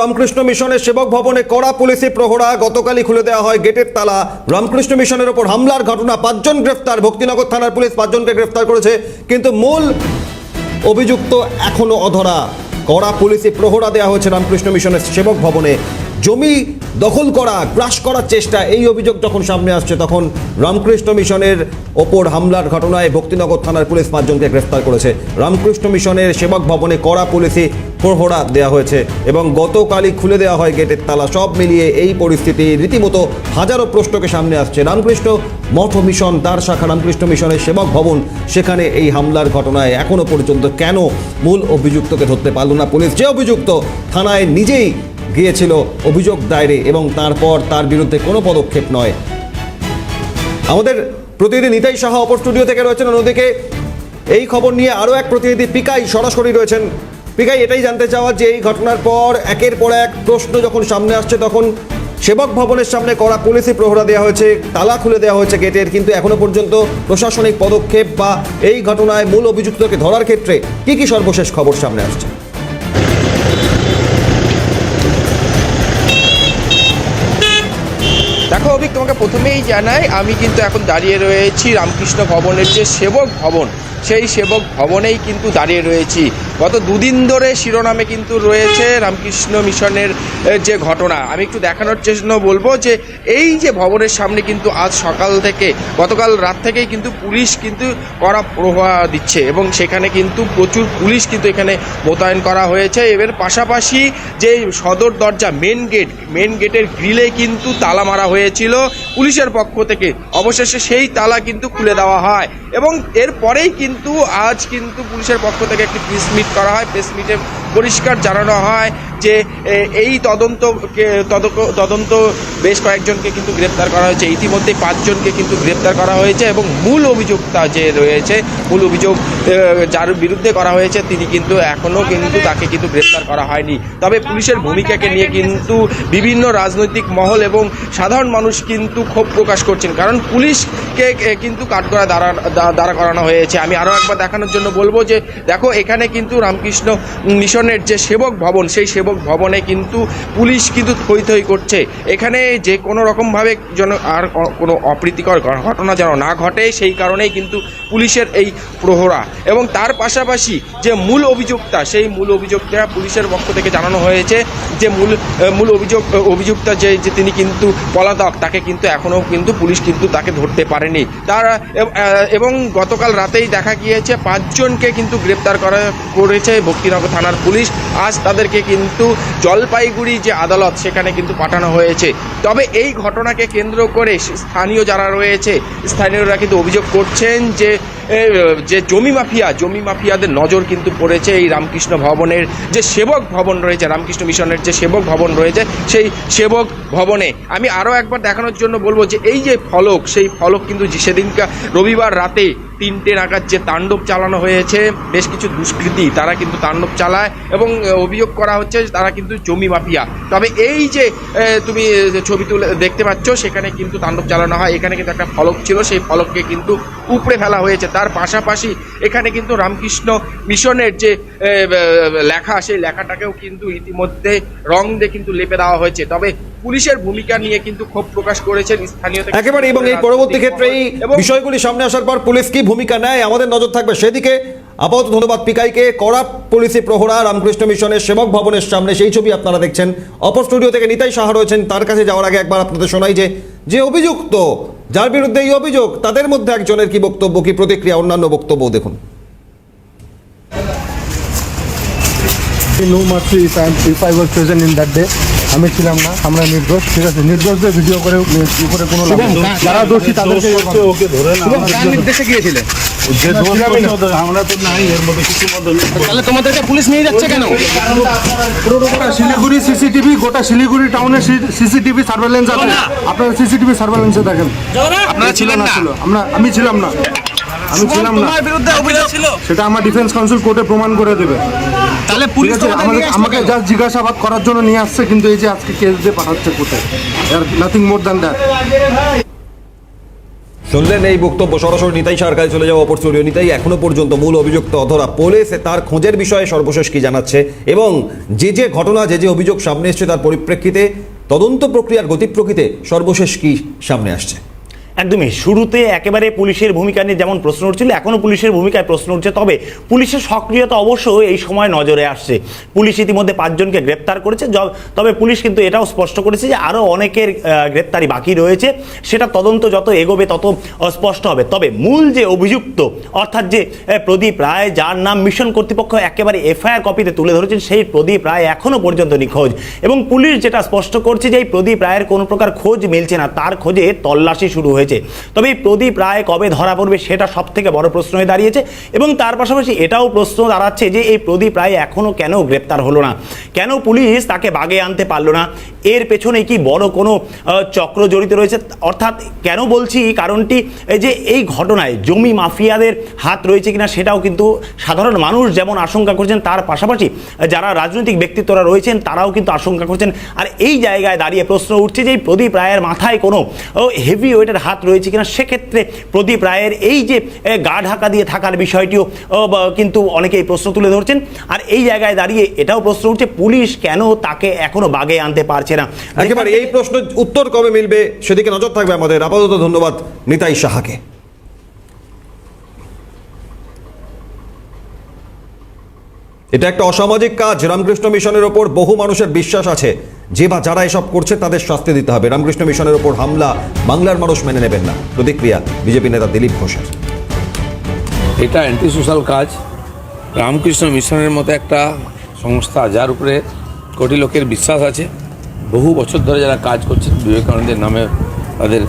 রামকৃষ্ণ মিশনের সেবক ভবনে কড়া পুলিশি প্রহরা গতকালই খুলে দেওয়া হয় গেটের তালা। রামকৃষ্ণ মিশনের ওপর হামলার ঘটনা, পাঁচজন গ্রেফতার। ভক্তিনগর থানার পুলিশ পাঁচজনকে গ্রেফতার করেছে, কিন্তু মূল অভিযুক্ত এখনও অধরা। কড়া পুলিশি প্রহরা দেওয়া হয়েছে রামকৃষ্ণ মিশনের সেবক ভবনে। জমি দখল করা, গ্রাস করার চেষ্টা, এই অভিযোগ যখন সামনে আসছে, তখন রামকৃষ্ণ মিশনের ওপর হামলার ঘটনায় ভক্তিনগর থানার পুলিশ পাঁচজনকে গ্রেফতার করেছে। রামকৃষ্ণ মিশনের সেবক ভবনে কড়া পুলিশি প্রহরা দেওয়া হয়েছে এবং গতকালই খুলে দেওয়া হয় গেটের তালা। সব মিলিয়ে এই পরিস্থিতি রীতিমতো হাজারো প্রশ্নকে সামনে আসছে। রামকৃষ্ণ মঠ মিশন তার শাখা রামকৃষ্ণ মিশনের সেবক ভবন, সেখানে এই হামলার ঘটনায় এখনও পর্যন্ত কেন মূল অভিযুক্তকে ধরতে পারল না পুলিশ? যে অভিযুক্ত থানায় নিজেই গিয়েছিল অভিযোগ দায়েরে এবং তারপর তার বিরুদ্ধে কোনো পদক্ষেপ নয়। আমাদের প্রতিনিধি নিতাই সাহা অপর স্টুডিও থেকে রয়েছেন। অন্যদিকে এই খবর নিয়ে আরও এক প্রতিনিধি পিকাই সরাসরি রয়েছেন। পিকাই, এটাই জানতে চাওয়া যে এই ঘটনার পর একের পর এক প্রশ্ন যখন সামনে আসছে, তখন সেবক ভবনের সামনে করা পুলিশি প্রহরা দেওয়া হয়েছে, তালা খুলে দেওয়া হয়েছে গেটের কিন্তু এখনও পর্যন্ত প্রশাসনিক পদক্ষেপ বা এই ঘটনায় মূল অভিযুক্তকে ধরার ক্ষেত্রে কি কি সর্বশেষ খবর সামনে আসছে? প্রথমেই জানাই, আমি কিন্তু এখন দাঁড়িয়ে রয়েছি রামকৃষ্ণ ভবনের যে সেবক ভবন, সেই সেবক ভবনেই কিন্তু দাঁড়িয়ে রয়েছি। গত দুদিন ধরে শিরোনামে কিন্তু রয়েছে রামকৃষ্ণ মিশনের যে ঘটনা। আমি একটু দেখানোর চেষ্টা বলব যে এই যে ভবনের সামনে কিন্তু আজ সকাল থেকে, গতকাল রাত থেকেই কিন্তু পুলিশ কিন্তু কড়া প্রভাব দিচ্ছে এবং সেখানে কিন্তু প্রচুর পুলিশ কিন্তু এখানে মোতায়েন করা হয়েছে। এর পাশাপাশি যে সদর দরজা মেন গেট মেন গেটের গ্রিলে কিন্তু তালা মারা হয়েছিল। পুলিশের পক্ষ থেকে অবশেষে সেই তালা কিন্তু খুলে দেওয়া হয়। এবং এরপরেই কিন্তু আজ কিন্তু পুলিশের পক্ষ থেকে একটি প্রেস মিট করা হয় প্রেস মিটে পরিষ্কার জানানো হয়। যে এই তদন্ত তদন্ত বেশ কয়েকজনকে কিন্তু গ্রেপ্তার করা হয়েছে। ইতিমধ্যে পাঁচজনকে কিন্তু গ্রেপ্তার করা হয়েছে এবং মূল অভিযোক্তা যে রয়েছে, মূল অভিযোগ যার বিরুদ্ধে করা হয়েছে, তিনি কিন্তু এখনও কিন্তু তাকে কিন্তু গ্রেপ্তার করা হয়নি। তবে পুলিশের ভূমিকাকে নিয়ে কিন্তু বিভিন্ন রাজনৈতিক মহল এবং সাধারণ মানুষ কিন্তু ক্ষোভ প্রকাশ করছেন। কারণ পুলিশকে কিন্তু কাঠগড়া দাঁড়া দাঁড়া করানো হয়েছে। আমি আরও একবার দেখানোর জন্য বলব যে, দেখো, এখানে কিন্তু রামকৃষ্ণ মিশনের যে সেবক ভবন, সেই সেবক ভবনে কিন্তু পুলিশ কিন্তু থই থই করছে। এখানে যে কোনো রকমভাবে যেন আর কোনো অপ্রীতিকর ঘটনা যেন না ঘটে, সেই কারণেই কিন্তু পুলিশের এই প্রহরা। এবং তার পাশাপাশি যে মূল অভিযোক্তা, সেই মূল অভিযোক্তা পুলিশের পক্ষ থেকে জানানো হয়েছে যে মূল মূল অভিযোগ অভিযোগটা যে যে তিনি কিন্তু পলাতক, তাকে কিন্তু এখনও কিন্তু পুলিশ কিন্তু তাকে ধরতে পারেনি। তার এবং গতকাল রাতেই দেখা গিয়েছে, পাঁচজনকে কিন্তু গ্রেপ্তার করা করেছে ভক্তিনগর থানার পুলিশ। আজ তাদেরকে কিন্তু জলপাইগুড়ি যে আদালত, সেখানে কিন্তু পাঠানো হয়েছে। তবে এই ঘটনাকে কেন্দ্র করে স্থানীয় যারা রয়েছে, স্থানীয়রা কিন্তু অভিযোগ করছেন যে যে জমি মাফিয়া, জমি মাফিয়াদের নজর কিন্তু পড়েছে এই রামকৃষ্ণ ভবনের যে সেবক ভবন রয়েছে, রামকৃষ্ণ মিশনের যে সেবক ভবন রয়েছে, সেই সেবক ভবনে। আমি আরও একবার দেখানোর জন্য বলব যে, এই যে ফলক, সেই ফলক কিন্তু সেদিনকার রবিবার রাতে তিনটে নাগাদ যে তাণ্ডব চালানো হয়েছে, বেশ কিছু দুষ্কৃতী তারা কিন্তু তাণ্ডব চালায় এবং অভিযোগ করা হচ্ছে তারা কিন্তু জমি মাফিয়া। তবে এই যে তুমি ছবি তুলে, দেখতে পাচ্ছ, সেখানে কিন্তু তাণ্ডব চালানো হয়। এখানে কিন্তু একটা ফলক ছিল, সেই ফলককে কিন্তু উপড়ে ফেলা হয়েছে। তার পাশাপাশি এখানে কিন্তু রামকৃষ্ণ মিশনের যে লেখা, সেই লেখাটাকেও কিন্তু ইতিমধ্যে রং দিয়ে কিন্তু লেপে দেওয়া হয়েছে। তবে পুলিশের ভূমিকা নিয়ে কিন্তু ক্ষোভ প্রকাশ করেছেন স্থানীয় একেবারে এবং এই পরবর্তী ক্ষেত্রে এই বিষয়গুলি সামনে আসার পর পুলিশ কি ভূমিকা নেয়? আমাদের নজর থাকবে সেদিকে। আপাতত ধন্যবাদ পিকাইকে। কড়া পুলিশি প্রহরা রামকৃষ্ণ মিশনের সেবক ভবনের সামনে সেই ছবি আপনারা দেখছেন। অপর স্টুডিও থেকে নিতাই সাহা রয়েছেন। তার কাছে যাওয়ার আগে একবার আপনাদের শোনাই যে যে অভিযুক্ত যার বিরুদ্ধে এই অভিযোগ তাদের মধ্যে একজনের কি বক্তব্য কি প্রতিক্রিয়া অন্যান্য বক্তব্য দেখুন। No mercy if I if I was present in that day আমি ছিলাম না আমরা নির্দোষ ঠিক আছে নির্দোষদের ভিডিও করে উপরে কোনো। যারা দোষী তাদেরকে ওকে ধরে না নির্দেশে গিয়েছিলে? যে দোষ করছে ওদের- আমরা তো নাই এর মধ্যে কিছু তাহলে তোমাদেরকে পুলিশ নিয়ে যাচ্ছে কেন? গোটা শিলিগুড়ি সিসিটিভি গোটা শিলিগুড়ি টাউনে সিসিটিভি সার্ভেলেন্স আছে। আপনারা সিসিটিভি সার্ভেলেন্সে দেখেন। আপনারা ছিলেন না। ছিল আমরা আমি ছিলাম না। আমি ছিলাম না। তোমার বিরুদ্ধে অভিযোগ ছিল? সেটা আমার ডিফেন্স কাউন্সিল কোর্টে প্রমাণ করে দেবে। তাহলে পুলিশ আমাদের আমাকে? জাস্ট জিজ্ঞাসাবাদ করার জন্য নিয়ে আসছে কিন্তু এই যে আজকে কেস দিয়ে পাঠাচ্ছে কোর্টে নাথিং মোর দ্যান দ্যাট শুনলেন এই বক্তব্য? সরাসরি নিতাই সরকারে চলে যাওয়া অপর স্টুডিও নিতাই এখনও পর্যন্ত মূল অভিযুক্ত অধরা পুলিশ তার খোঁজের বিষয়ে সর্বশেষ কি জানাচ্ছে এবং যে যে ঘটনা যে যে অভিযোগ সামনে এসছে তার পরিপ্রেক্ষিতে তদন্ত প্রক্রিয়ার গতি প্রকৃতিতে সর্বশেষ কি সামনে আসছে? একদমই। শুরুতে একেবারে পুলিশের ভূমিকা নিয়ে যেমন প্রশ্ন উঠছিল এখনও পুলিশের ভূমিকায় প্রশ্ন উঠছে। তবে পুলিশের সক্রিয়তা অবশ্য এই সময় নজরে আসছে। পুলিশ ইতিমধ্যে পাঁচজনকে গ্রেপ্তার করেছে। তবে পুলিশ কিন্তু এটাও স্পষ্ট করেছে যে আরও অনেকের গ্রেপ্তারি বাকি রয়েছে। সেটা তদন্ত যত এগোবে তত স্পষ্ট হবে। তবে মূল যে অভিযুক্ত, অর্থাৎ যে প্রদীপ রায়, যার নাম মিশন কর্তৃপক্ষ একেবারে এফআইআর কপিতে তুলে ধরেছেন, সেই প্রদীপ রায় এখনও পর্যন্ত নিখোঁজ। এবং পুলিশ যেটা স্পষ্ট করছে যে এই প্রদীপ রায়ের কোনো প্রকার খোঁজ মিলছে না, তার খোঁজে তল্লাশি শুরু হয়েছে। তবে এই প্রদীপ রায় কবে ধরা পড়বে সেটা সব থেকে বড় প্রশ্ন হয়ে দাঁড়িয়েছে এবং তার পাশাপাশি এটাও প্রশ্ন দাঁড়াচ্ছে যে এই প্রদীপ রায় এখনও কেন গ্রেপ্তার হলো না? কেন পুলিশ তাকে বাগে আনতে পারল না? এর পেছনে কি বড় কোনো চক্র জড়িত রয়েছে? অর্থাৎ কেন বলছি কারণটি? এই যে এই ঘটনায় জমি মাফিয়াদের হাত রয়েছে কিনা সেটাও কিন্তু সাধারণ মানুষ যেমন আশঙ্কা করছেন, তার পাশাপাশি যারা রাজনৈতিক ব্যক্তিত্বরা রয়েছেন তারাও কিন্তু আশঙ্কা করছেন। আর এই জায়গায় দাঁড়িয়ে প্রশ্ন উঠছে যে এই প্রদীপ রায়ের মাথায় কোনো হেভি ওয়েটের হাত রয়েছে কিনা সেক্ষেত্রে প্রদীপ রায়ের এই যে গা ঢাকা দিয়ে থাকার বিষয়টিও কিন্তু অনেকেই প্রশ্ন তুলে ধরছেন। আর এই জায়গায় দাঁড়িয়ে এটাও প্রশ্ন উঠছে পুলিশ কেন তাকে এখনও বাগে আনতে পারছে না? একেবারে এই প্রশ্ন উত্তর কবে মিলবে সেদিকে নজর থাকবে আমাদের। আপাতত ধন্যবাদ নিতাই সাহাকে। এটা একটা অসামাজিক কাজ রামকৃষ্ণ মিশনের ওপর বহু মানুষের বিশ্বাস আছে। যে বা যারা এসব করছে তাদের শাস্তি দিতে হবে। রামকৃষ্ণ মিশনের ওপর হামলা, বাংলার মানুষ মেনে নেবেন না। প্রতিক্রিয়া বিজেপি নেতা দিলীপ ঘোষের। এটা অ্যান্টি সোশ্যাল কাজ। রামকৃষ্ণ মিশনের মতো একটা সংস্থা, যার উপরে কোটি লোকের বিশ্বাস আছে। বহু বছর ধরে যারা কাজ করছেন, বিবেকানন্দের নামে তাদের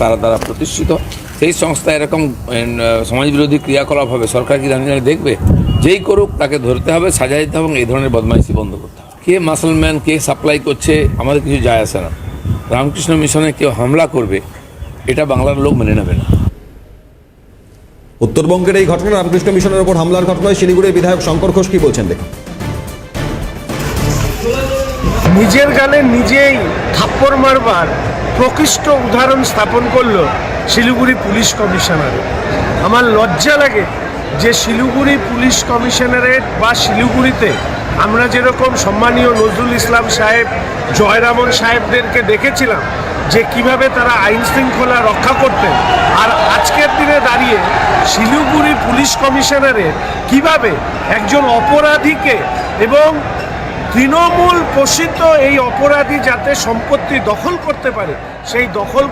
তারা তারা প্রতিষ্ঠিত। সেই সংস্থা এরকম সমাজবিরোধী ক্রিয়াকলাপ হবে। সরকার কি জানি দেখবে। যেই করুক, তাকে ধরতে হবে, সাজা দিতে হবে এবং এই ধরনের বদমাইশি বন্ধ করতে হবে। কে মাসলম্যান কে সাপ্লাই করছে আমাদের কিছু যায় আসে না। রামকৃষ্ণ মিশনে কেউ হামলা করবে এটা বাংলার লোক মেনে নেবে না। উত্তরবঙ্গের এই ঘটনা রামকৃষ্ণ মিশনের ওপর হামলার ঘটনায় শিলিগুড়ির বিধায়ক শঙ্কর ঘোষ কি বলছেন দেখুন। নিজের গালে নিজেই থাপ্পড় মারবার প্রকৃষ্ট উদাহরণ স্থাপন করল শিলিগুড়ি পুলিশ কমিশনার। আমার লজ্জা লাগে যে শিলিগুড়ি পুলিশ কমিশনারেট বা শিলিগুড়িতে আমরা যেরকম সম্মানীয় নজরুল ইসলাম সাহেব জয়রামন সাহেবদেরকে দেখেছিলাম যে কীভাবে তারা আইন শৃঙ্খলা রক্ষা করতেন। আর আজকের দিনে দাঁড়িয়ে শিলিগুড়ি পুলিশ কমিশনারের কীভাবে একজন অপরাধীকে এবং তৃণমূল পোষিত এই অপরাধী যাতে সম্পত্তি দখল করতে পারে, সেই দখল